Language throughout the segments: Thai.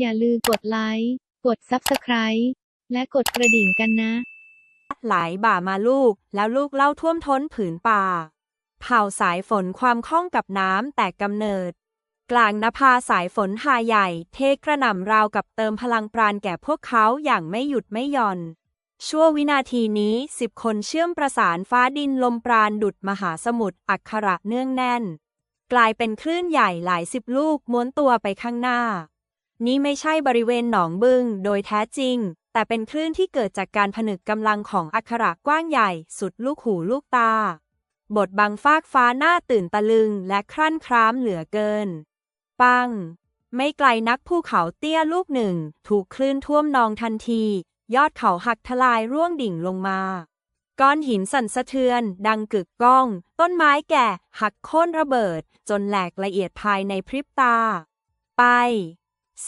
อย่าลืมกดไลค์ กด Subscribe และกดกระดิ่งกันนะ ไหลบ่ามาลูก แล้วลูกเล่าท่วมท้นผืนป่า เผ่าสายฝนความคล่องกับน้ำแต่กำเนิด กลางนภาสายฝนหาใหญ่ เทกระหน่ำราวกับเติมพลังปราณแก่พวกเขาอย่างไม่หยุดไม่หย่อน ชั่ววินาทีนี้สิบคนเชื่อมประสานฟ้าดินลมปราณดุดมหาสมุทรอักขระเนื่องแน่น กลายเป็นคลื่นใหญ่หลายสิบลูกม้วนตัวไปข้างหน้า นี่ไม่ใช่บริเวณหนองบึงโดยแท้จริง แต่เป็นคลื่นที่เกิดจากการผนึกกำลังของอักขระกว้างใหญ่ สุดลูกหูลูกตา บทบังฟากฟ้าหน้าตื่นตะลึงและครั่นคร้ามเหลือเกิน ปัง ไม่ไกลนักภูเขาเตี้ยลูกหนึ่ง ถูกคลื่นท่วมนองทันที ยอดเขาหักทลายร่วงดิ่งลงมา ก้อนหินสั่นสะเทือน ดังกึกก้อง ต้นไม้แก่หักโค่นระเบิด จนแหลกละเอียดภายในพริบตา ไป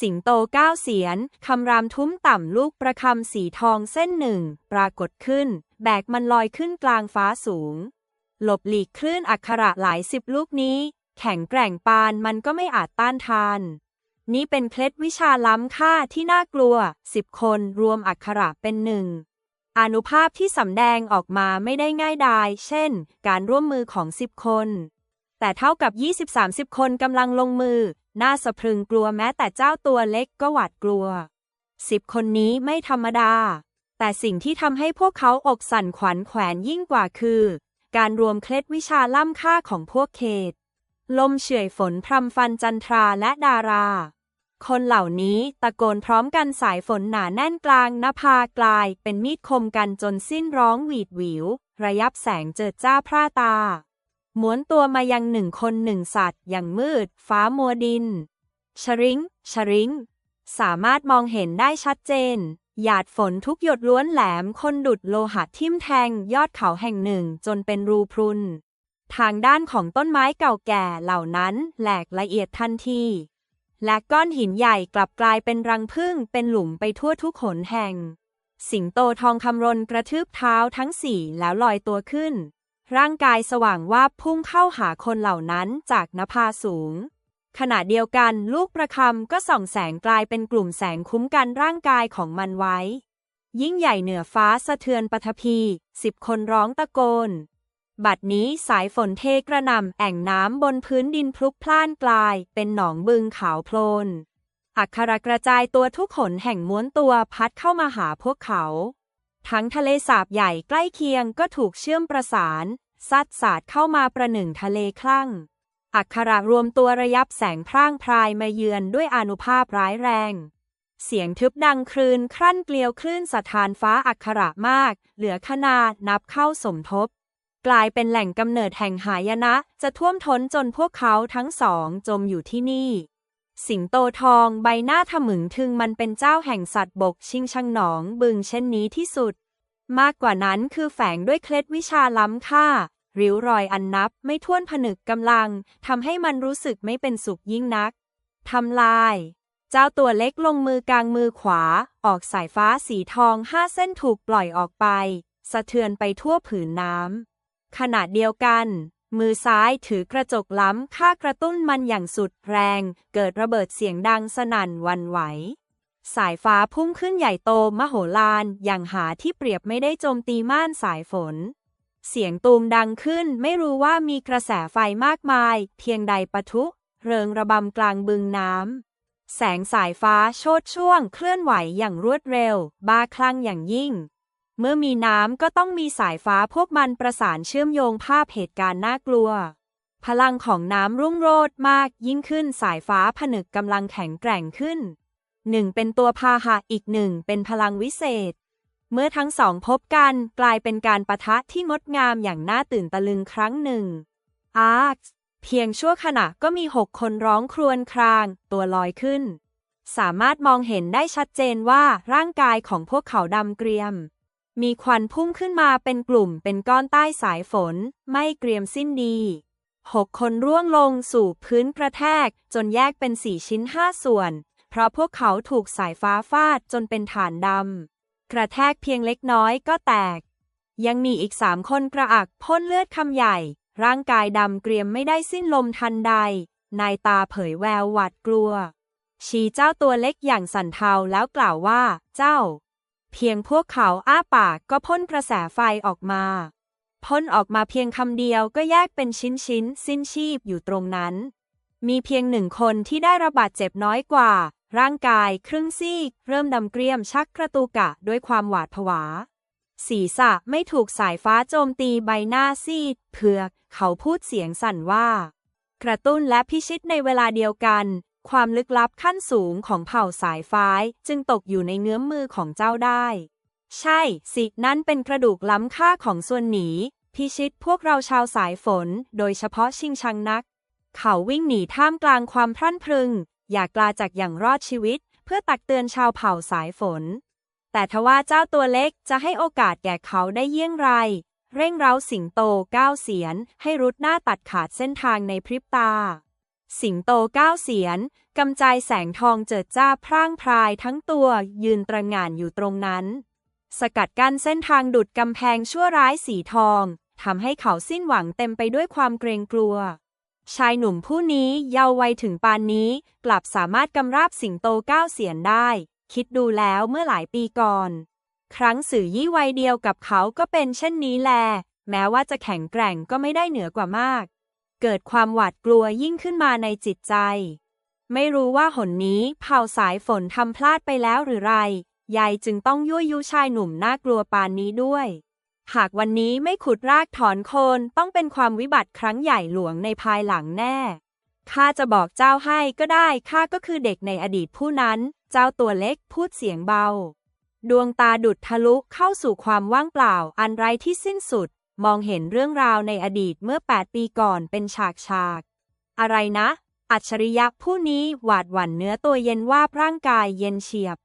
สิงโตก้าวเสียน คำรามทุ้มต่ำลูกประคำสีทองเส้นหนึ่ง ปรากฏขึ้น แบกมันลอยขึ้นกลางฟ้าสูง หลบหลีกคลื่นอักขระหลายสิบลูกนี้ แข็งแกร่งปานมันก็ไม่อาจต้านทาน นี่เป็นเคล็ดวิชาล้ำค่าที่น่ากลัวสิบคนรวมอักขระเป็นหนึ่งอนุภาพที่สำแดงออกมาไม่ได้ง่ายดาย เช่น การร่วมมือของสิบคน แต่เท่ากับ 20-30 คนกำลังลงมือ น่าสะพรึงกลัวแม้แต่เจ้าตัวเล็กก็หวาดกลัวสิบคนนี้ไม่ธรรมดา แต่สิ่งที่ทำให้พวกเขาอกสั่นขวัญแขวนยิ่งกว่าคือ การรวมเคล็ดวิชาล่ำค่าของพวกเขต ลมเฉื่อยฝนพรำฟันจันทราและดารา คนเหล่านี้ตะโกนพร้อมกันสายฝนหนาแน่นกลางนภากลายเป็นมีดคมกันจนสิ้นร้องหวีดหวิว ระยับแสงเจิดจ้าพร่าตา ม้วนตัวมายังหนึ่งคนหนึ่งสัตว์ อย่างมืด ฟ้ามัวดิน ชริงชริง สามารถมองเห็นได้ชัดเจน หยาดฝนทุกหยดล้วนแหลมคนดุดโลหะทิ่มแทงยอดเขาแห่งหนึ่งจนเป็นรูพรุน ทางด้านของต้นไม้เก่าแก่เหล่านั้นแหลกละเอียดทันที และก้อนหินใหญ่กลับกลายเป็นรังผึ้งเป็นหลุมไปทั่วทุกหนแห่ง สิงโตทองคำรนกระทืบเท้าทั้งสี่แล้วลอยตัวขึ้น ร่างกายสว่างวาบพุ่งเข้าหาคนเหล่านั้นจากนภาสูง ขณะเดียวกันลูกประคำก็ส่องแสงกลายเป็นกลุ่มแสงคุ้มกันร่างกายของมันไว้ ยิ่งใหญ่เหนือฟ้าสะเทือนปฐพี สิบคนร้องตะโกน บัดนี้สายฝนเทกระนำแอ่งน้ำบนพื้นดินพลุกพล่านกลาย เป็นหนองบึงขาวโพลนอักขระกระจายตัวทุกขนแห่งม้วนตัวพัดเข้ามาหาพวกเขา ทั้งทะเลสาบใหญ่ใกล้เคียงก็ถูกเชื่อมประสาน ซัดสาดเข้ามาประหนึ่งทะเลคลั่ง อักขระรวมตัวระยับแสงพร่างพรายมาเยือนด้วยอานุภาพร้ายแรง เสียงทึบดังครืนครั่นเกลียวคลื่นสถานฟ้าอักขระมาก เหลือขนาดนับเข้าสมทบ กลายเป็นแหล่งกำเนิดแห่งหายนะ จะท่วมท้นจนพวกเขาทั้งสองจมอยู่ที่นี่ สิงโตทองใบหน้าถมึงถึงมันเป็นเจ้าแห่งสัตว์บกชิงชังหนองบึงเช่นนี้ที่สุด มากกว่านั้นคือแฝงด้วยเคล็ดวิชาล้ำค่า ริ้วรอยอันนับไม่ท้วนผนึกกำลังทำให้มันรู้สึกไม่เป็นสุขยิ่งนักทำลาย เจ้าตัวเล็กลงมือกลางมือขวา ออกสายฟ้าสีทองห้าเส้นถูกปล่อยออกไป สะเทือนไปทั่วผืนน้ำขณะเดียวกัน มือซ้ายถือกระจกล้ำค่ากระตุ้นมันอย่างสุดแรง เกิดระเบิดเสียงดังสนั่นวันไหว สายฟ้าพุ่งขึ้นใหญ่โตมโหฬารอย่างหาที่เปรียบไม่ได้โจมตีม่านสายฝน เสียงตูมดังขึ้นไม่รู้ว่ามีกระแสไฟมากมาย เพียงใดปะทุ เริงระบำกลางบึงน้ำแสงสายฟ้าโชดช่วงเคลื่อนไหวอย่างรวดเร็ว บ้าคลั่งอย่างยิ่ง เมื่อมีน้ำก็ต้องมีสายฟ้าพวกมันประสานเชื่อมโยงภาพเหตุการณ์น่ากลัว พลังของน้ำรุ่งโรจน์มากยิ่งขึ้นสายฟ้าผนึกกำลังแข็งแกร่งขึ้นหนึ่งเป็นตัวพาหะอีกหนึ่งเป็นพลังวิเศษ เมื่อทั้งสองพบกันกลายเป็นการประทะที่งดงามอย่างน่าตื่นตะลึงครั้งหนึ่ง อาร์คเพียงชั่วขณะก็มีหกคนร้องครวญคราง ตัวลอยขึ้น สามารถมองเห็นได้ชัดเจนว่าร่างกายของพวกเขาดำเกรียม มีควันพุ่งขึ้นมาเป็นกลุ่มเป็นก้อนใต้สายฝน ไม่เกรียมสิ้นดีหกคนร่วงลงสู่พื้นกระแทก จนแยกเป็นสี่ชิ้นห้าส่วน เพราะพวกเขาถูกสายฟ้าฟาดจนเป็นฐานดำ กระแทกเพียงเล็กน้อยก็แตก ยังมีอีกสามคนกระอักพ่นเลือดคำใหญ่ ร่างกายดำเกรียมไม่ได้สิ้นลมทันใด นายตาเผยแววหวาดกลัว ชี้เจ้าตัวเล็กอย่างสันเทาแล้วกล่าวว่า เจ้า เพียงพวกเขาอ้าปากก็พ่นกระแสไฟออกมาพ่นออกมาเพียงคำเดียวก็แยกเป็นชิ้นชิ้นสิ้นชีพอยู่ตรงนั้น มีเพียงหนึ่งคนที่ได้ระบาดเจ็บน้อยกว่า ร่างกายครึ่งซีก เริ่มดำเกรียมชักกระตุกะด้วยความหวาดผวา ศีรษะไม่ถูกสายฟ้าโจมตีใบหน้าซีดเผือก เขาพูดเสียงสั่นว่า กระตุ้นและพิชิตในเวลาเดียวกัน ความลึกลับขั้นสูงของเผ่าสายฟ้าจึงตกอยู่ในเงื้อมมือของเจ้าได้ ใช่สินั่นเป็นกระดูกล้ำค่าของส่วนหนี พิชิตพวกเราชาวสายฝน โดยเฉพาะชิงชังนัก เขาวิ่งหนีท่ามกลางความพรั่นพรึง อยากกลาจากอย่างรอดชีวิต เพื่อตักเตือนชาวเผ่าสายฝน แต่ทว่าเจ้าตัวเล็กจะให้โอกาสแก่เขาได้เยี่ยงไรเร่งเร้าสิงโตก้าวเสียน ให้รุดหน้าตัดขาดเส้นทางในพริบตา สิงโตก้าวเสียนกำจายแสงทองเจิดจ้าพร่างพรายทั้งตัวยืนตระหง่านอยู่ตรงนั้น สกัดกั้นเส้นทางดุดกำแพงชั่วร้ายสีทองทำให้เขาสิ้นหวังเต็มไปด้วยความเกรงกลัว ชายหนุ่มผู้นี้เยาว์วัยถึงปานนี้ กลับสามารถกำราบสิงโตก้าวเสียนได้ คิดดูแล้วเมื่อหลายปีก่อน ครั้งสื่อยี่วัยเดียวกับเขาก็เป็นเช่นนี้แล แม้ว่าจะแข็งแกร่งก็ไม่ได้เหนือกว่ามาก เกิดความหวาดกลัวยิ่งขึ้นมาในจิตใจ ไม่รู้ว่าหนนี้เผ่าสายฝนทำพลาดไปแล้วหรือไร ยายจึงต้องยั่วยุชายหนุ่มน่ากลัวปานนี้ด้วย หากวันนี้ไม่ขุดรากถอนโคนต้องเป็นความวิบัติครั้งใหญ่หลวงในภายหลังแน่ ข้าจะบอกเจ้าให้ก็ได้ข้าก็คือเด็กในอดีตผู้นั้น เจ้าตัวเล็กพูดเสียงเบา ดวงตาดุดทะลุเข้าสู่ความว่างเปล่าอันไร้ที่สิ้นสุด มองเห็นเรื่องราวในอดีตเมื่อ 8 ปีก่อนเป็นฉากฉาก อะไรนะ อัจฉริยะผู้นี้หวาดหวั่นเนื้อตัวเย็นว่าร่างกายเย็นเฉียบ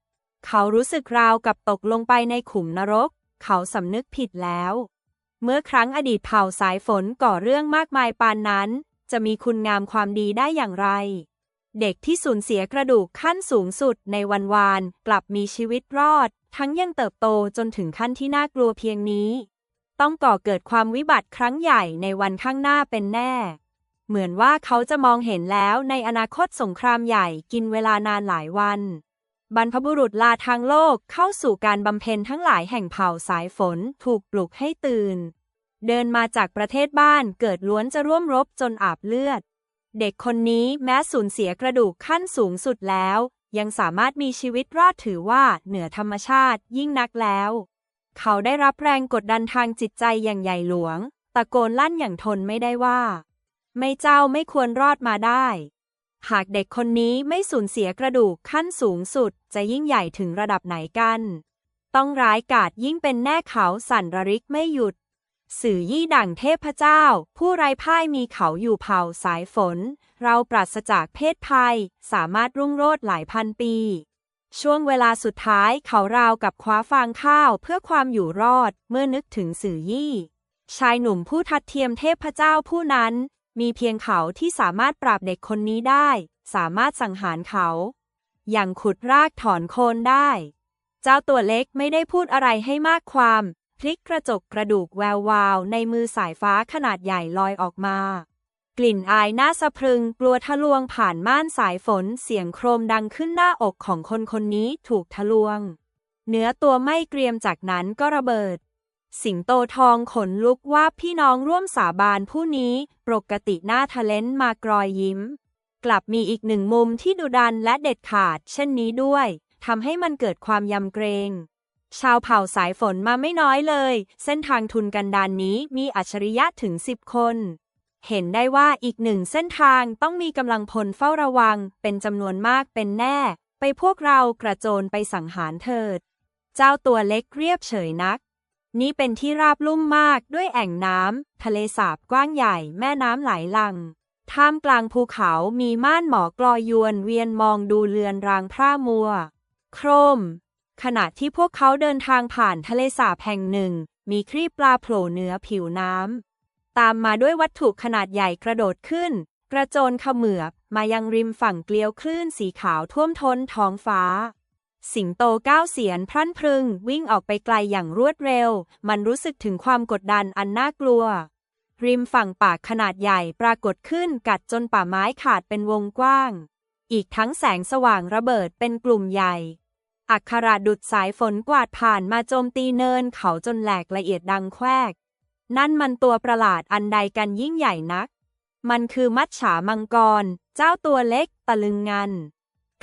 เขารู้สึกราวกับตกลงไปในขุมนรก เขาสำนึกผิดแล้ว เมื่อครั้งอดีตเผ่าสายฝนก่อเรื่องมากมายปานนั้น จะมีคุณงามความดีได้อย่างไร เด็กที่สูญเสียกระดูกขั้นสูงสุดในวันวานกลับมีชีวิตรอด ทั้งยังเติบโตจนถึงขั้นที่น่ากลัวเพียงนี้ ต้องก่อเกิดความวิบัติครั้งใหญ่ในวันข้างหน้าเป็นแน่ เหมือนว่าเขาจะมองเห็นแล้วในอนาคตสงครามใหญ่กินเวลานานหลายวัน บรรพบุรุษลาทางโลกเข้าสู่การบำเพ็ญทั้งหลายแห่งเผ่าสายฝนถูกปลุกให้ตื่น เดินมาจากประเทศบ้านเกิดล้วนจะร่วมรบจนอาบเลือด เด็กคนนี้แม้สูญเสียกระดูกขั้นสูงสุดแล้ว ยังสามารถมีชีวิตรอดถือว่าเหนือธรรมชาติยิ่งนักแล้ว เขาได้รับแรงกดดันทางจิตใจอย่างใหญ่หลวง ตะโกนลั่นอย่างทนไม่ได้ว่า ไม่เจ้าไม่ควรรอดมาได้ หากเด็กคนนี้ไม่สูญเสียกระดูกขั้นสูงสุด จะยิ่งใหญ่ถึงระดับไหนกัน ต้องร้ายกาจยิ่งเป็นแน่เขาสั่นระริกไม่หยุด สื่อยี่ดั่งเทพเจ้า ผู้ไร้พ่ายมีเขาอยู่เผ่าสายฝน เราปราศจากเพศภัย สามารถรุ่งโรจน์หลายพันปี ช่วงเวลาสุดท้ายเขาราวกับคว้าฟางข้าวเพื่อความอยู่รอดเมื่อนึกถึงสื่อยี่ ชายหนุ่มผู้ทัดเทียมเทพเจ้าผู้นั้น มีเพียงเขาที่สามารถปราบเด็กคนนี้ได้ สามารถสังหารเขา อย่างขุดรากถอนโคนได้ เจ้าตัวเล็กไม่ได้พูดอะไรให้มากความ พลิกกระจกกระดูกแวววาวในมือสายฟ้าขนาดใหญ่ลอยออกมา กลิ่นอายน่าสะพรึงกลัวทะลวงผ่านม่านสายฝนเสียงโครมดังขึ้นหน้าอกของคนคนนี้ถูกทะลวง เนื้อตัวไม่เกรียมจากนั้นก็ระเบิด สิงโตทองขนลุกว่าพี่น้องร่วมสาบานผู้นี้ปกติหน้าทะเลนมากรอยยิ้ม กลับมีอีกหนึ่งมุมที่ดุดันและเด็ดขาด เช่นนี้ด้วยทำให้มันเกิดความยำเกรงชาวเผ่าสายฝนมาไม่น้อยเลย เส้นทางทุนกันดานนี้มีอัจฉริยะถึงสิบคน เห็นได้ว่าอีกหนึ่งเส้นทางต้องมีกำลังพลเฝ้าระวัง เป็นจำนวนมากเป็นแน่ ไปพวกเรากระโจนไปสังหารเถิด เจ้าตัวเล็กเรียบเฉยนัก นี่เป็นที่ราบลุ่มมากด้วยแอ่งน้ำทะเลสาบกว้างใหญ่แม่น้ำไหลหลังท่ามกลางภูเขามีม่านหมอกลอยยวนเวียนมองดูเรือนรางพร่ามัว โครม ขณะที่พวกเขาเดินทางผ่านทะเลสาบแห่งหนึ่ง มีครีบปลาโผล่เหนือผิวน้ำ ตามมาด้วยวัตถุขนาดใหญ่กระโดดขึ้น กระโจนเขมือบมายังริมฝั่งเกลียวคลื่นสีขาวท่วมท้นท้องฟ้า สิงโตก้าวเสียนพรั่นพรึง วิ่งออกไปไกลอย่างรวดเร็ว มันรู้สึกถึงความกดดันอันน่ากลัว ริมฝั่งปากขนาดใหญ่ปรากฏขึ้นกัดจนป่าไม้ขาดเป็นวงกว้าง อีกทั้งแสงสว่างระเบิดเป็นกลุ่มใหญ่อักขระดุดสายฝนกวาดผ่านมาโจมตีเนินเขาจนแหลกละเอียดดังแควก นั่นมันตัวประหลาดอันใดกันยิ่งใหญ่นัก มันคือมัจฉามังกร เจ้าตัวเล็กตะลึงงัน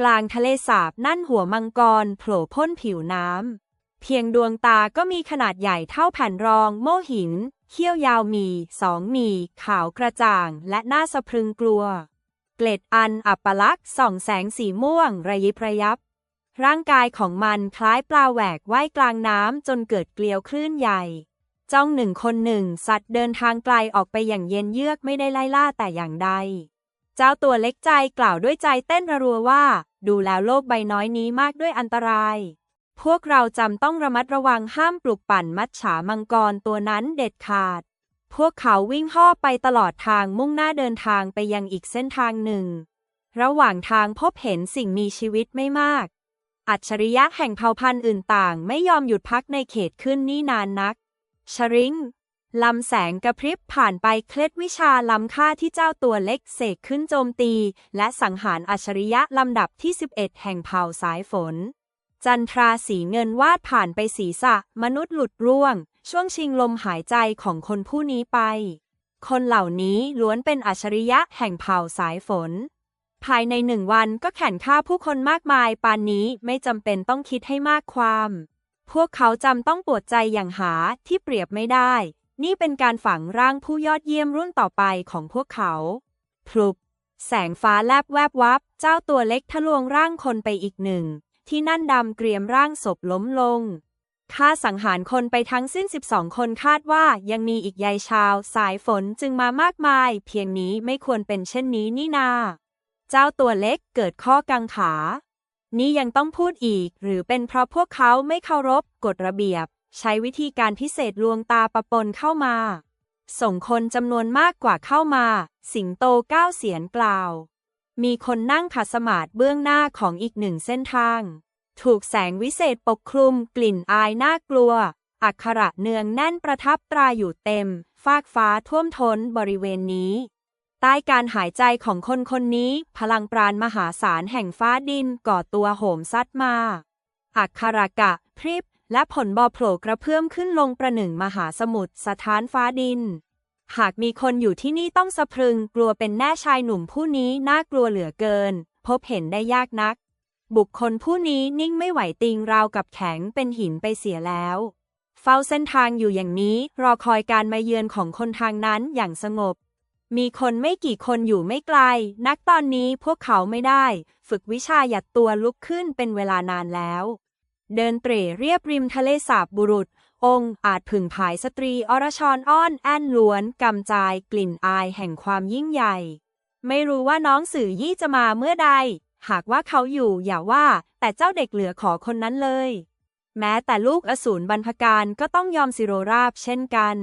กลางทะเลสาบนั่นหัวมังกรโผล่พ้นผิวน้ำ เพียงดวงตาก็มีขนาดใหญ่เท่าแผ่นรองโม่หิน เขี้ยวยาวมีสองมี ขาวกระจ่างและหน่าสะพรึงกลัว เกล็ดอันอัปลักษ์ส่องแสงสีม่วงระยิบระยับ ร่างกายของมันคล้ายปลาแหวกว่ายกลางน้ำจนเกิดเกลียวคลื่นใหญ่ จ้องหนึ่งคนหนึ่งสัตว์เดินทางไกลออกไปอย่างเย็นเยือกไม่ได้ไล่ล่าแต่อย่างใด เจ้าตัวเล็กใจกล่าวด้วยใจเต้นระรัวว่า ดูแล้วโลกใบน้อยนี้มากด้วยอันตราย พวกเราจำต้องระมัดระวังห้ามปลุกปั่นมัจฉามังกรตัวนั้นเด็ดขาด พวกเขาวิ่งห่อไปตลอดทางมุ่งหน้าเดินทางไปยังอีกเส้นทางหนึ่ง ระหว่างทางพบเห็นสิ่งมีชีวิตไม่มาก อัจฉริยะแห่งเผ่าพันธุ์อื่นต่างไม่ยอมหยุดพักในเขตขึ้นนี่นานนัก ชริงลำแสงกระพริบผ่านไปเคล็ดวิชาล้ำค่าที่เจ้าตัวเล็กเสกขึ้นโจมตี และสังหารอัจฉริยะลำดับที่ 11 แห่งเผ่าสายฝน จันทราสีเงินวาดผ่านไปศีรษะ มนุษย์หลุดร่วง ช่วงชิงลมหายใจของคนผู้นี้ไป คนเหล่านี้ล้วนเป็นอัจฉริยะแห่งเผ่าสายฝน ภายในหนึ่งวันก็แข่นฆ่าผู้คนมากมายปานนี้ไม่จำเป็นต้องคิดให้มากความ พวกเขาจำต้องปวดใจอย่างหาที่เปรียบไม่ได้ นี่เป็นการฝังร่างผู้ยอดเยี่ยมรุ่นต่อไปของพวกเขาพลุบแสงฟ้าแลบแวบวับ เจ้าตัวเล็กทะลวงร่างคนไปอีกหนึ่ง ที่นั่นดำเกรียมร่างศพล้มลงค่าสังหารคนไปทั้งสิ้น 12 คนคาดว่ายังมีอีกยายชาว สายฝนจึงมามากมาย เพียงนี้ไม่ควรเป็นเช่นนี้นี่นา เจ้าตัวเล็กเกิดข้อกังขา นี่ยังต้องพูดอีก หรือเป็นเพราะพวกเขาไม่เคารพกฎระเบียบ ใช้วิธีการพิเศษลวงตาประปนเข้ามา ส่งคนจำนวนมากกว่าเข้ามา สิงโตก้าวเสียนกล่าว มีคนนั่งขัดสมาธิเบื้องหน้าของอีกหนึ่งเส้นทาง ถูกแสงวิเศษปกคลุมกลิ่นอายน่ากลัว อักขระเนืองแน่นประทับตราอยู่เต็ม ฟากฟ้าท่วมท้นบริเวณนี้ ใต้การหายใจของคนคนนี้ พลังปราณมหาศาลแห่งฟ้าดินก่อตัวโหมซัดมา อักขรกะ พริบ และผลบอโผล่กระเพื่อมขึ้นลงประหนึ่งมหาสมุทรสถานฟ้าดิน หากมีคนอยู่ที่นี่ต้องสะพรึงกลัวเป็นแน่ชายหนุ่มผู้นี้น่ากลัวเหลือเกิน พบเห็นได้ยากนัก บุคคลผู้นี้นิ่งไม่ไหวติงราวกับแข็งเป็นหินไปเสียแล้วเฝ้าเส้นทางอยู่อย่างนี้รอคอยการมาเยือนของคนทางนั้นอย่างสงบ มีคนไม่กี่คนอยู่ไม่ไกล นักตอนนี้พวกเขาไม่ได้ ฝึกวิชาหยัดตัวลุกขึ้นเป็นเวลานานแล้ว เดินเตร่เรียบริมทะเลสาบบุรุษ องค์อาจผึ่งผายสตรีอรชรอ้อนแอนล้วนกำจายกลิ่นอายแห่งความยิ่งใหญ่ ไม่รู้ว่าน้องสื่อยี่จะมาเมื่อใด หากว่าเขาอยู่อย่าว่า แต่เจ้าเด็กเหลือขอคนนั้นเลย แม้แต่ลูกอสูรบรรพการก็ต้องยอมสิโรราบเช่นกัน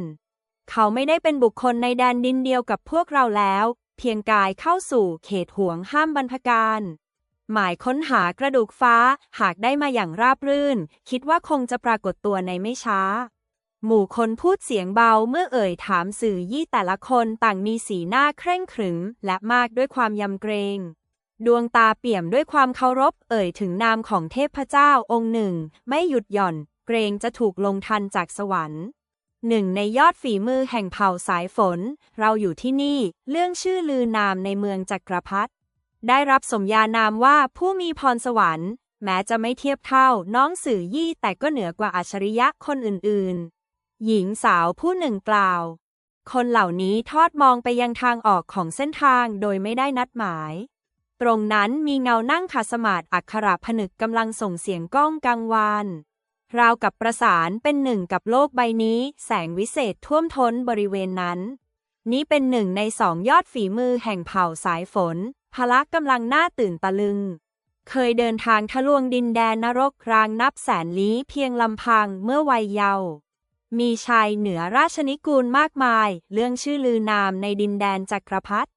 เขาไม่ได้เป็นบุคคลในแดนดินเดียวกับพวกเราแล้ว เพียงกายเข้าสู่เขตห่วงห้ามบรรพการ หมายค้นหากระดูกฟ้าหากได้มาอย่างราบรื่น คิดว่าคงจะปรากฏตัวในไม่ช้า หมู่คนพูดเสียงเบาเมื่อเอ่ยถามสื่อยี่แต่ละคนต่างมีสีหน้าเคร่งขรึม และมากด้วยความยำเกรงดวงตาเปี่ยมด้วยความเคารพเอ่ยถึงนามของเทพเจ้าองค์หนึ่ง ไม่หยุดหย่อน เกรงจะถูกลงทันจากสวรรค์ หนึ่งในยอดฝีมือแห่งเผ่าสายฝน เราอยู่ที่นี่ เรื่องชื่อลือนามในเมืองจักรพรรดิได้รับสมญานามว่าผู้มีพรสวรรค์ แม้จะไม่เทียบเท่าน้องสื่อยี่แต่ก็เหนือกว่าอัจฉริยะคนอื่นๆ หญิงสาวผู้หนึ่งกล่าว คนเหล่านี้ทอดมองไปยังทางออกของเส้นทางโดยไม่ได้นัดหมาย ตรงนั้นมีเงานั่งขัดสมาธิอักขระผนึกกำลังส่งเสียงก้องกังวาน ราวกับประสานเป็นหนึ่งกับโลกใบนี้ แสงวิเศษท่วมท้นบริเวณนั้น นี้เป็นหนึ่งในสองยอดฝีมือแห่งเผ่าสายฝน พละกำลังหน่าตื่นตะลึง เคยเดินทางทะลวงดินแดนนรกรางนับแสนลี้เพียงลำพังเมื่อวัยเยาว์มีชายเหนือราชนิกูลมากมาย เรื่องชื่อลือนามในดินแดนจักรพรรดิ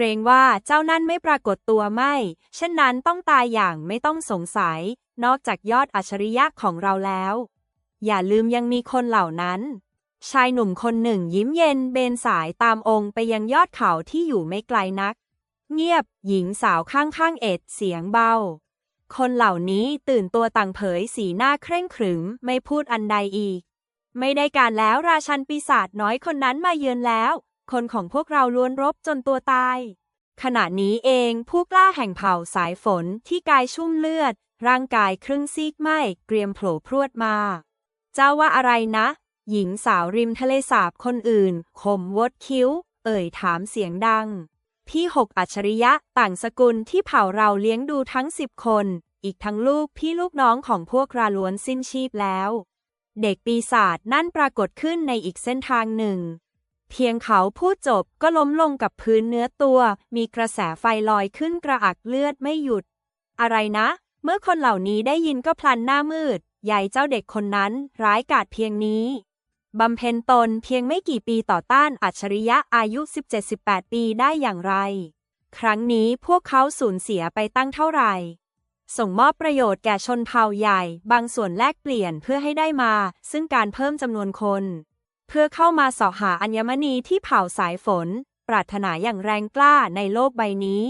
เกรงว่าเจ้านั่นไม่ปรากฏตัวไม่ เช่นนั้นต้องตายอย่างไม่ต้องสงสัย นอกจากยอดอัจฉริยะของเราแล้ว อย่าลืมยังมีคนเหล่านั้น ชายหนุ่มคนหนึ่งยิ้มเย็นเบนสายตามองค์ไปยังยอดเขาที่อยู่ไม่ไกลนัก เงียบ หญิงสาวข้างๆเอ็ดเสียงเบา คนเหล่านี้ตื่นตัวต่างเผยสีหน้าเคร่งขรึมไม่พูดอันใดอีก ไม่ได้การแล้วราชันปีศาจน้อยคนนั้นมาเยือนแล้ว คนของพวกเราล้วนรบจนตัวตาย ขณะนี้เองผู้กล้าแห่งเผ่าสายฝนที่กายชุ่มเลือด ร่างกายครึ่งซีกไหมเกรียมโผล่พรวดมา เจ้าว่าอะไรนะ หญิงสาวริมทะเลสาบคนอื่นข่มวดคิ้ว เอ่ยถามเสียงดัง พี่หกอัจฉริยะต่างสกุลที่เผ่าเราเลี้ยงดูทั้งสิบคน อีกทั้งลูกพี่ลูกน้องของพวกราล้วนสิ้นชีพแล้ว เด็กปีศาจนั่นปรากฏขึ้นในอีกเส้นทางหนึ่ง เพียงเขาพูดจบก็ล้มลงกับพื้นเนื้อตัว มีกระแสไฟลอยขึ้นกระอักเลือดไม่หยุด อะไรนะ เมื่อคนเหล่านี้ได้ยินก็พลันหน้ามืด ใหญ่เจ้าเด็กคนนั้นร้ายกาจเพียงนี้ บำเพ็ญตนเพียงไม่กี่ปีต่อต้านอัจฉริยะอายุ 17-18 ปีได้อย่างไร ครั้งนี้พวกเขาสูญเสียไปตั้งเท่าไหร่ ส่งมอบประโยชน์แก่ชนเผ่าใหญ่ บางส่วนแลกเปลี่ยนเพื่อให้ได้มา ซึ่งการเพิ่มจำนวนคน เพื่อเข้ามาสาะหาอัญมณีที่เผ่าสายฝน ปรารถนาอย่างแรงกล้าในโลกใบนี้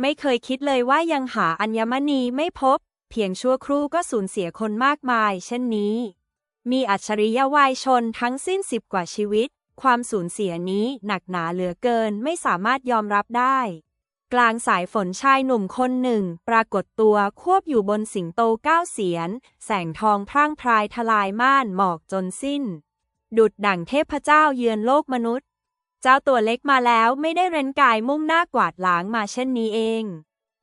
ไม่เคยคิดเลยว่ายังหาอัญมณีไม่พบ เพียงชั่วครู่ก็สูญเสียคนมากมาย เช่นนี้ มีอัจฉริยวายชนทั้งสิ้นสิบกว่าชีวิต ความสูญเสียนี้หนักหนาเหลือเกินไม่สามารถยอมรับได้ กลางสายฝนชายหนุ่มคนหนึ่ง ปรากฏตัวควบอยู่บนสิงโตเก้าเสียน แสงทองพร่างพรายทลายม่านหมอกจนสิ้น ดุดดั่งเทพเจ้าเยือนโลกมนุษย์ เจ้าตัวเล็กมาแล้วไม่ได้เร้นกายมุ่งหน้ากวาดล้างมาเช่นนี้เอง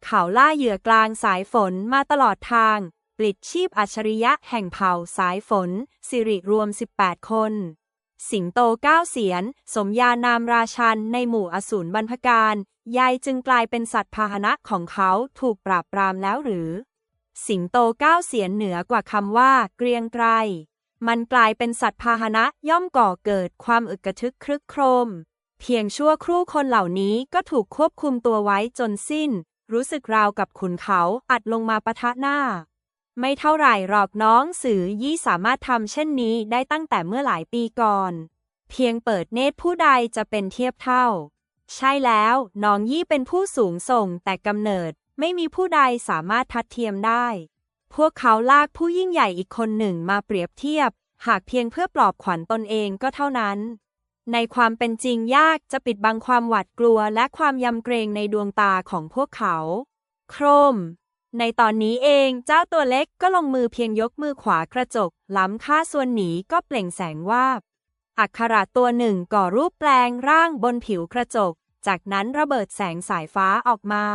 เขาล่าเหยื่อกลางสายฝนมาตลอดทาง ปลิดชีพอัจฉริยะแห่งเผ่าสายฝน สิริรวม 18 คน สิงโตเก้าเสียน สมญานามราชันในหมู่อสูรบรรพการยายจึงกลายเป็นสัตว์พาหนะของเขาถูกปราบปรามแล้วหรือ สิงโตเก้าเสียนเหนือกว่าคำว่า เกรียงไกร มันกลายเป็นสัตว์พาหนะย่อมก่อเกิดความอึกระทึกครึกโครม เพียงชั่วครู่คนเหล่านี้ก็ถูกควบคุมตัวไว้จนสิ้น รู้สึกราวกับขุนเขาอัดลงมาปะทะหน้า ไม่เท่าไหร่หรอกน้องสือยี่สามารถทำเช่นนี้ได้ตั้งแต่เมื่อหลายปีก่อน เพียงเปิดเนตรผู้ใดจะเป็นเทียบเท่า ใช่แล้วน้องยี่เป็นผู้สูงส่งแต่กำเนิดไม่มีผู้ใดสามารถทัดเทียมได้ พวกเขาลากผู้ยิ่งใหญ่อีกคนหนึ่งมาเปรียบเทียบ หากเพียงเพื่อปลอบขวัญตนเองก็เท่านั้น ในความเป็นจริงยากจะปิดบังความหวาดกลัวและความยำเกรงในดวงตาของพวกเขา โครม ในตอนนี้เองเจ้าตัวเล็กก็ลงมือเพียงยกมือขวากระจก ล้ำค่าส่วนหนีก็เปล่งแสงวาบอักขระตัวหนึ่งก่อรูปแปลงร่างบนผิวกระจก จากนั้นระเบิดแสงสายฟ้าออกมา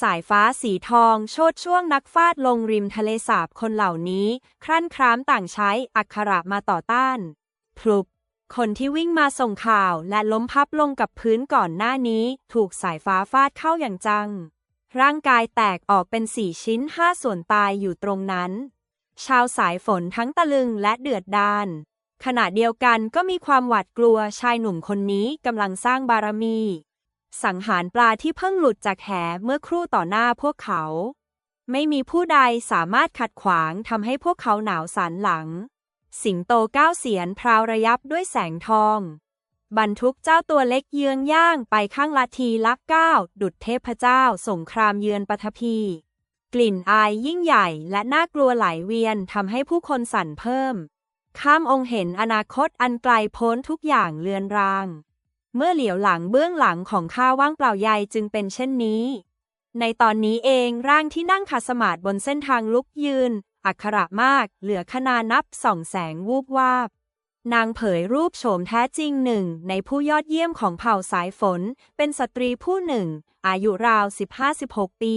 สายฟ้าสีทอง โชดช่วงนักฟาดลงริมทะเลสาบคนเหล่านี้ ครั่นครามต่างใช้อักขระมาต่อต้านพลุบคนที่วิ่งมาส่งข่าวและล้มพับลงกับพื้นก่อนหน้านี้ ถูกสายฟ้าฟาดเข้าอย่างจัง ร่างกายแตกออกเป็นสี่ชิ้นห้าส่วนตายอยู่ตรงนั้น ชาวสายฝนทั้งตะลึงและเดือดดาลขณะเดียวกันก็มีความหวาดกลัวชายหนุ่มคนนี้กำลังสร้างบารมี สังหารปลาที่เพิ่งหลุดจากแหเมื่อครู่ต่อหน้าพวกเขา ไม่มีผู้ใดสามารถขัดขวางทำให้พวกเขาหนาวสันหลัง สิงโตก้าวเสียนพราวระยับด้วยแสงทอง บรรทุกเจ้าตัวเล็กเยืองย่างไปข้างลัทธิลักก้าวดุดเทพเจ้าสงครามเยือนปฐพี กลิ่นอายยิ่งใหญ่และน่ากลัวไหลเวียนทำให้ผู้คนสั่นเพิ่ม ข้ามองค์เห็นอนาคตอันไกลโพ้นทุกอย่างเลือนราง เมื่อเหลียวหลังเบื้องหลังของข้าว่างเปล่าใยจึงเป็นเช่นนี้ ในตอนนี้เองร่างที่นั่งขัดสมาธิบนเส้นทางลุกยืน อักขระมาก เหลือขนานับส่องแสงวูบวาบ นางเผยรูปโฉมแท้จริงหนึ่ง ในผู้ยอดเยี่ยมของเผ่าสายฝน เป็นสตรีผู้หนึ่ง อายุราว 15-16 ปี